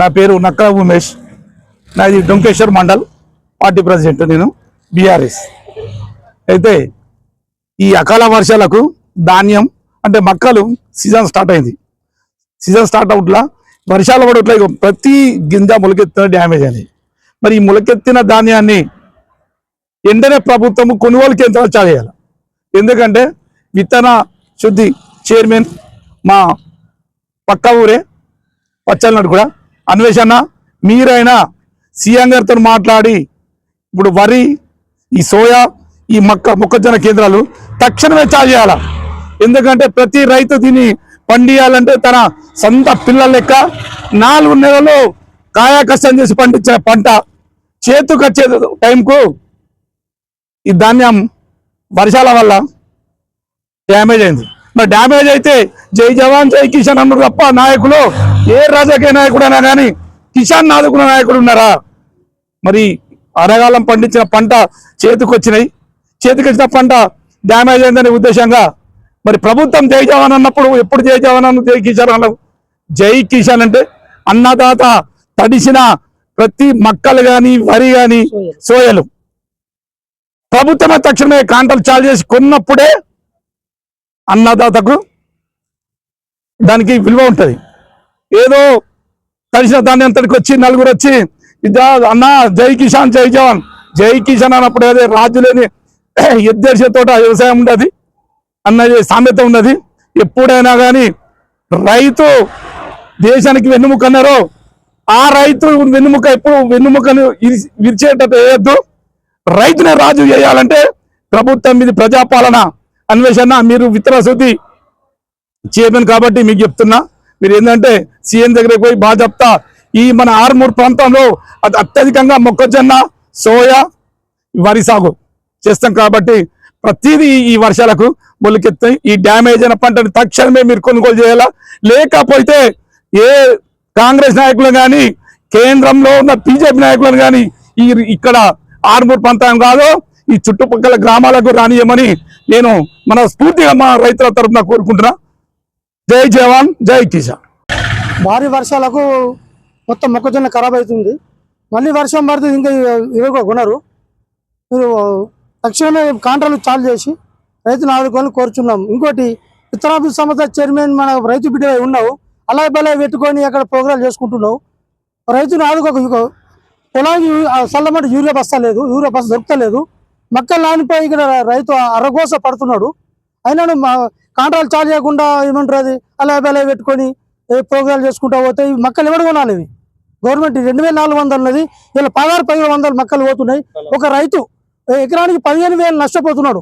నా పేరు నక్కల ఉమేష్. నాది డొంకేశ్వర్ మండల్ పార్టీ ప్రెసిడెంట్ నేను బీఆర్ఎస్. అయితే ఈ అకాల వర్షాలకు ధాన్యం అంటే మక్కలు సీజన్ స్టార్ట్ అయింది. సీజన్ స్టార్ట్ అవుట్లా వర్షాలు పడట్లా ఇగో ప్రతి గింజ మొలకెత్తిన డ్యామేజ్ అని మరి ఈ మొలకెత్తిన ధాన్యాన్ని వెంటనే ప్రభుత్వం కొనుగోలు కేంద్రాలు చేయాలి. ఎందుకంటే విత్తన శుద్ధి చైర్మన్ మా పక్క ఊరే పచ్చలనాడు కూడా అన్వేషణ మీరైనా సీఎం గారితో మాట్లాడి ఇప్పుడు వరి ఈ సోయా ఈ మొక్క మొక్కజొన్న కేంద్రాలు తక్షణమే చాలు చేయాల? ఎందుకంటే ప్రతి రైతు దీన్ని పండియాలంటే తన సొంత పిల్లల లెక్క నాలుగు నెలలు కాయా కష్టం చేసి పండించిన పంట చేతుకు వచ్చే టైంకు ఈ ధాన్యం వర్షాల వల్ల డ్యామేజ్ అయింది. మరి డ్యామేజ్ అయితే జై జవాన్ జై కిషన్ అన్నారు తప్ప నాయకులు ఏ రాజకీయ నాయకుడైనా కానీ కిసాన్ ఆదుకున్న నాయకుడు ఉన్నారా? మరి అరగాలం పండించిన పంట చేతికి వచ్చినాయి చేతికి వచ్చిన పంట డ్యామేజ్ అయిందనే ఉద్దేశంగా మరి ప్రభుత్వం జై జవాన్ అన్నప్పుడు ఎప్పుడు జై జవాన్ అన్న జై కిసాన్ అన్నాం జై కిసాన్ అంటే అన్నదాత తడిసిన ప్రతి మక్కలు కానీ వరి కానీ సోయలు. ప్రభుత్వమే తక్షణమే కాంటలు చాలు చేసి కొన్నప్పుడే అన్నదాతకు దానికి విలువ ఉంటుంది. ఏదో కలిసిన దాన్ని అంతటికి వచ్చి నలుగురు వచ్చి అన్న జై కిసాన్ జై జవాన్. జై కిసాన్ అన్నప్పుడు అదే రాజు లేని ఎద్దేశ తోట వ్యవసాయం ఉండదు అన్నది సామెత ఉన్నది. ఎప్పుడైనా కానీ రైతు దేశానికి వెన్నుముక అన్నారో ఆ రైతు వెన్నుముక ఎప్పుడు వెన్నుముకను విరిచేటట్టు వేయద్దు. రైతునే రాజు చేయాలంటే ప్రభుత్వం ఇది ప్రజాపాలన అన్వేషణ మీరు విత్తనశుద్ధి చైర్మన్ కాబట్టి మీకు చెప్తున్నా. మీరు ఏంటంటే సీఎం దగ్గరికి పోయి బాజప్తా ఈ మన ఆర్మూర్ ప్రాంతంలో అది అత్యధికంగా మొక్కజొన్న సోయా వరి సాగు చేస్తాం కాబట్టి ప్రతిదీ ఈ- వర్షాలకు మొలికెత్తాయి. ఈ డ్యామేజ్ అయిన పంటను తక్షణమే మీరు కొనుగోలు చేయాలా? లేకపోతే ఏ కాంగ్రెస్ నాయకులు కానీ కేంద్రంలో ఉన్న బీజేపీ నాయకులను కానీ ఈ ఇక్కడ ఆర్మూర్ ప్రాంతం కాదు ఈ చుట్టుపక్కల గ్రామాలకు రానియమని నేను మన స్ఫూర్తిగా మా రైతుల తరఫున కోరుకుంటున్నా. జై జవాన్ జై కిసాన్. భారీ వర్షాలకు మొత్తం మొక్కజొన్న ఖరాబ్ అవుతుంది. మళ్ళీ వర్షం పడుతుంది ఇంకా ఇవి కొనరు. మీరు తక్షణమే కాంట్రాలు చాలు చేసి రైతును ఆదుకోవాలని కోరుచున్నాం. ఇంకోటి విత్తనాభివృద్ధి సంస్థ చైర్మన్ మన రైతు బిడ్డ ఉన్నావు. అలా బలా పెట్టుకొని అక్కడ ప్రోగ్రాలు చేసుకుంటున్నావు. రైతును ఆదుకోక పొలానికి చల్లమంటే యూరియా బస్తా లేదు యూరియా బస్తా దొరకలేదు మక్కలు నానిపోయి ఇక్కడ రైతు అరగోస పడుతున్నాడు. అయినాను మా కాంట్రాలు చాలు చేయకుండా ఏమంటారు అది? అలా బలా పెట్టుకొని ప్రోగ్రాలు చేసుకుంటా పోతే ఈ మక్కలు ఎవరు కొనాలి ఇవి? గవర్నమెంట్ రెండు వేల నాలుగు వందలు ఉన్నది ఇలా పదహారు పదిహేను వందలు మక్కలు పోతున్నాయి. ఒక రైతు ఎకరానికి పదిహేను వేలు నష్టపోతున్నాడు.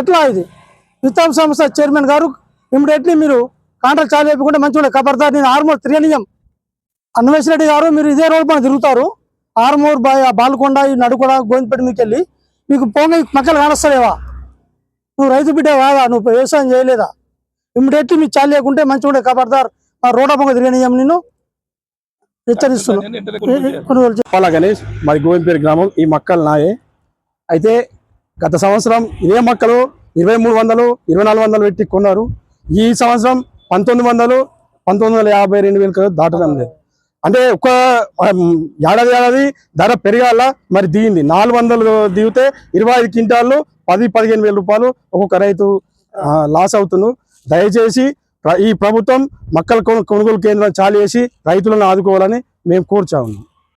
ఎట్లా ఇది? విత్తన సంస్థ చైర్మన్ గారు ఇమ్మీడియట్లీ మీరు కాంట్రాక్ట్ చాలు చేయకుండా మంచిగా కబర్దార్. నేను ఆర్మూర్ త్రియానియం అన్వేష్ రెడ్డి గారు మీరు ఇదే రోడ్ పైన తిరుగుతారు. ఆర్మూర్ బాయ్ బాల్కొండ ఈ నడుకొండ గోవిందపేట మీకు వెళ్ళి మీకు పోంగ మక్కలు కానొస్తాలేవా? నువ్వు రైతు బిడ్డ కాదా? నువ్వు వ్యవసాయం చేయలేదా? ఇమ్మీడియట్లీ మీకు చాలు లేకుంటే మంచిగా ఉండే ఖబర్దార్ ఆ రోడ్ పొంగ తిరిగినాం నేను హెచ్చరిస్తున్నాను గణేష్? మాది గోవింపేరు గ్రామం ఈ మక్కలు నాయే. అయితే గత సంవత్సరం ఇదే మక్కలు ఇరవై మూడు వందలు ఇరవై నాలుగు వందలు పెట్టి కొన్నారు. ఈ సంవత్సరం పంతొమ్మిది వందలు పంతొమ్మిది వందల యాభై రెండు వేలకు దాటడం లేదు. అంటే ఒక ఏడాది ఏడాది ధర పెరగాల మరి దిగింది. నాలుగు వందలు దిగితే ఇరవై ఐదు క్వింటాళ్ళు పది పదిహేను వేల రూపాయలు ఒక్కొక్క రైతు లాస్ అవుతున్నారు దయచేసి ఈ ప్రభుత్వం మక్కల కొను- కొనుగోలు కేంద్రం చాలు చేసి రైతులను ఆదుకోవాలని మేము కోరుచా ఉన్నాం.